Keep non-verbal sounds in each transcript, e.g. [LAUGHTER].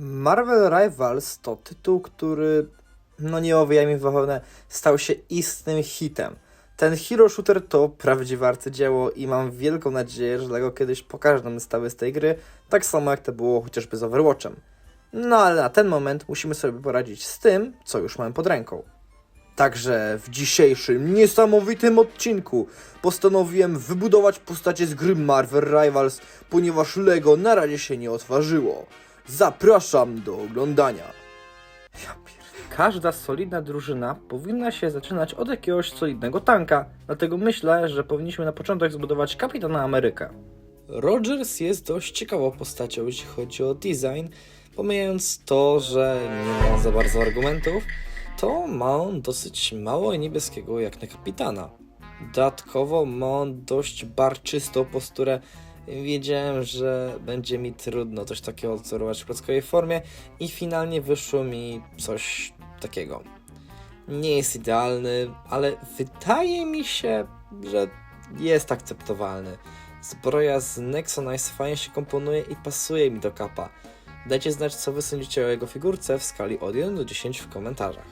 Marvel Rivals to tytuł, który, no nie owijajmy w bawełnę, stał się istnym hitem. Ten hero shooter to prawdziwe arcydzieło i mam wielką nadzieję, że Lego kiedyś pokaże nam stawy z tej gry, tak samo jak to było chociażby z Overwatchem. No ale na ten moment musimy sobie poradzić z tym, co już mamy pod ręką. Także w dzisiejszym niesamowitym odcinku postanowiłem wybudować postacie z gry Marvel Rivals, ponieważ Lego na razie się nie otworzyło. Zapraszam do oglądania. Każda solidna drużyna powinna się zaczynać od jakiegoś solidnego tanka, dlatego myślę, że powinniśmy na początek zbudować Kapitana Amerykę. Rogers jest dość ciekawą postacią, jeśli chodzi o design, pomijając to, że nie ma za bardzo argumentów, to ma on dosyć mało niebieskiego jak na kapitana. Dodatkowo ma on dość barczystą posturę. Wiedziałem, że będzie mi trudno coś takiego odzorować w klockowej formie i finalnie wyszło mi coś takiego. Nie jest idealny, ale wydaje mi się, że jest akceptowalny. Zbroja z Nexonice fajnie się komponuje i pasuje mi do kapa. Dajcie znać, co wy sądzicie o jego figurce w skali od 1 do 10 w komentarzach.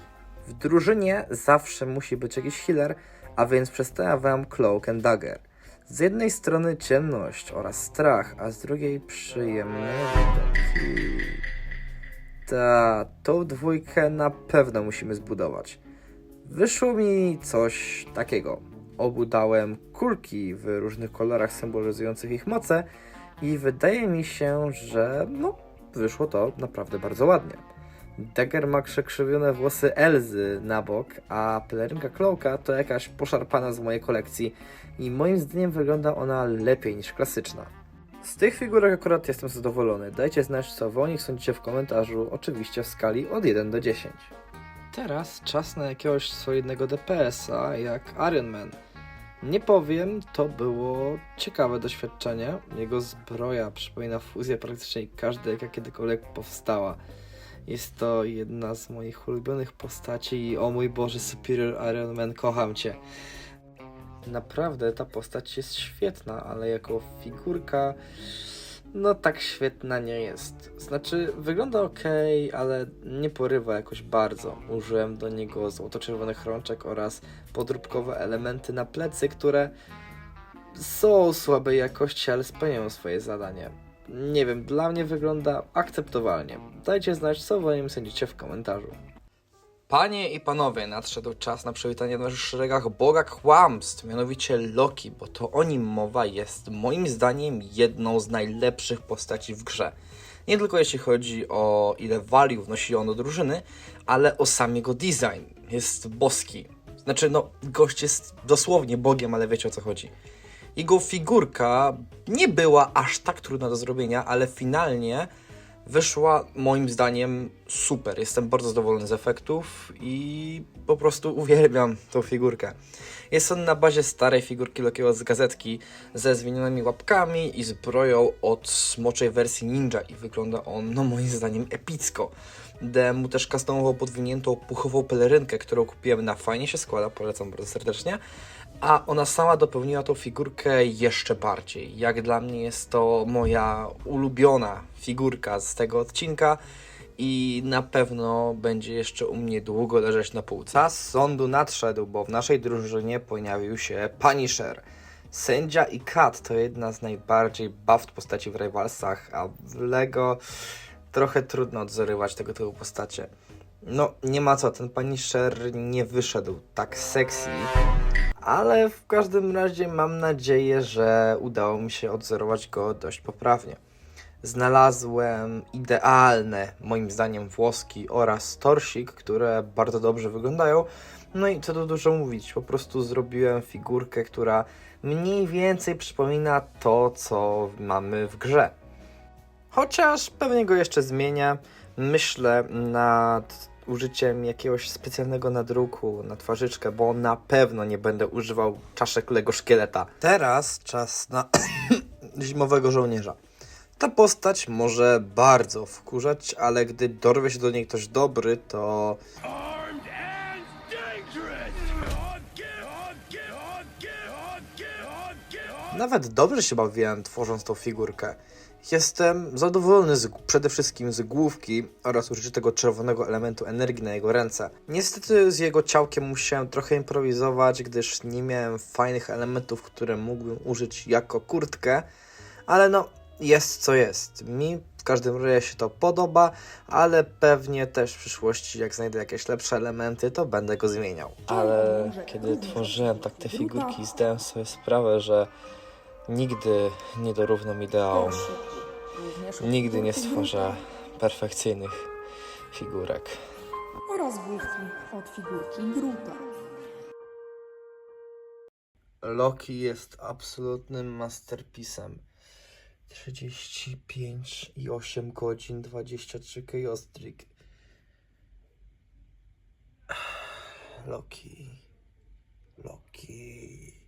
W drużynie zawsze musi być jakiś healer, a więc przedstawiam Cloak and Dagger. Z jednej strony ciemność oraz strach, a z drugiej przyjemne widoki. Ta, tą dwójkę na pewno musimy zbudować. Wyszło mi coś takiego. Obu dałem kulki w różnych kolorach symbolizujących ich moce i wydaje mi się, że no, wyszło to naprawdę bardzo ładnie. Dagger ma przekrzywione włosy Elzy na bok, a pelerynka Cloaka to jakaś poszarpana z mojej kolekcji i moim zdaniem wygląda ona lepiej niż klasyczna. Z tych figurek akurat jestem zadowolony. Dajcie znać, co wy o nich sądzicie w komentarzu, oczywiście w skali od 1 do 10. Teraz czas na jakiegoś solidnego DPS-a jak Iron Man. Nie powiem, to było ciekawe doświadczenie. Jego zbroja przypomina fuzję praktycznie każdej, jaka kiedykolwiek powstała. Jest to jedna z moich ulubionych postaci i o mój Boże, Superior Iron Man, kocham Cię. Naprawdę ta postać jest świetna, ale jako figurka no tak świetna nie jest. Znaczy wygląda ok, ale nie porywa jakoś bardzo. Użyłem do niego złoto-czerwonych rączek oraz podróbkowe elementy na plecy, które są słabej jakości, ale spełniają swoje zadanie. Nie wiem, dla mnie wygląda akceptowalnie. Dajcie znać, co wy o nim sądzicie w komentarzu. Panie i panowie, nadszedł czas na przywitanie w naszych szeregach Boga Kłamstw, mianowicie Loki, bo to o nim mowa jest moim zdaniem jedną z najlepszych postaci w grze. Nie tylko jeśli chodzi o ile value wnosi on do drużyny, ale o sam jego design. Jest boski. Znaczy, no, gość jest dosłownie Bogiem, ale wiecie o co chodzi. Jego figurka nie była aż tak trudna do zrobienia, ale finalnie wyszła moim zdaniem super. Jestem bardzo zadowolony z efektów i po prostu uwielbiam tą figurkę. Jest on na bazie starej figurki Lokiego z gazetki ze zwinionymi łapkami i zbroją od smoczej wersji ninja i wygląda on, no moim zdaniem, epicko. Dałem mu też customową podwiniętą puchową pelerynkę, którą kupiłem na fajnie się składa, polecam bardzo serdecznie. A ona sama dopełniła tą figurkę jeszcze bardziej. Jak dla mnie jest to moja ulubiona figurka z tego odcinka i na pewno będzie jeszcze u mnie długo leżeć na półce. Czas sądu nadszedł, bo w naszej drużynie pojawił się Punisher. Sędzia i Kat to jedna z najbardziej buffed postaci w Rivalsach, a w LEGO trochę trudno odzorywać tego typu postacie. No, nie ma co, ten Punisher nie wyszedł tak sexy, ale w każdym razie mam nadzieję, że udało mi się odzorować go dość poprawnie. Znalazłem idealne, moim zdaniem, włoski oraz torsik, które bardzo dobrze wyglądają. No i co tu dużo mówić, po prostu zrobiłem figurkę, która mniej więcej przypomina to, co mamy w grze. Chociaż pewnie go jeszcze zmienię. Myślę nad użyciem jakiegoś specjalnego nadruku na twarzyczkę, bo na pewno nie będę używał czaszek Lego szkieleta. Teraz czas na [COUGHS] zimowego żołnierza. Ta postać może bardzo wkurzać, ale gdy dorwie się do niej ktoś dobry, to. Nawet dobrze się bawiłem tworząc tą figurkę. Jestem zadowolony z, przede wszystkim z główki oraz użytego czerwonego elementu energii na jego ręce. Niestety z jego ciałkiem musiałem trochę improwizować, gdyż nie miałem fajnych elementów, które mógłbym użyć jako kurtkę, ale no, jest co jest. Mi w każdym razie się to podoba, ale pewnie też w przyszłości, jak znajdę jakieś lepsze elementy, to będę go zmieniał. Ale kiedy tworzyłem tak te figurki, zdałem sobie sprawę, że nigdy nie dorównam ideałom. Nigdy nie stworzę perfekcyjnych figurek. oraz główki od figurki Grupa. Loki jest absolutnym masterpisem. 35 i 8 godzin, 23 kajostrik. Loki. Loki.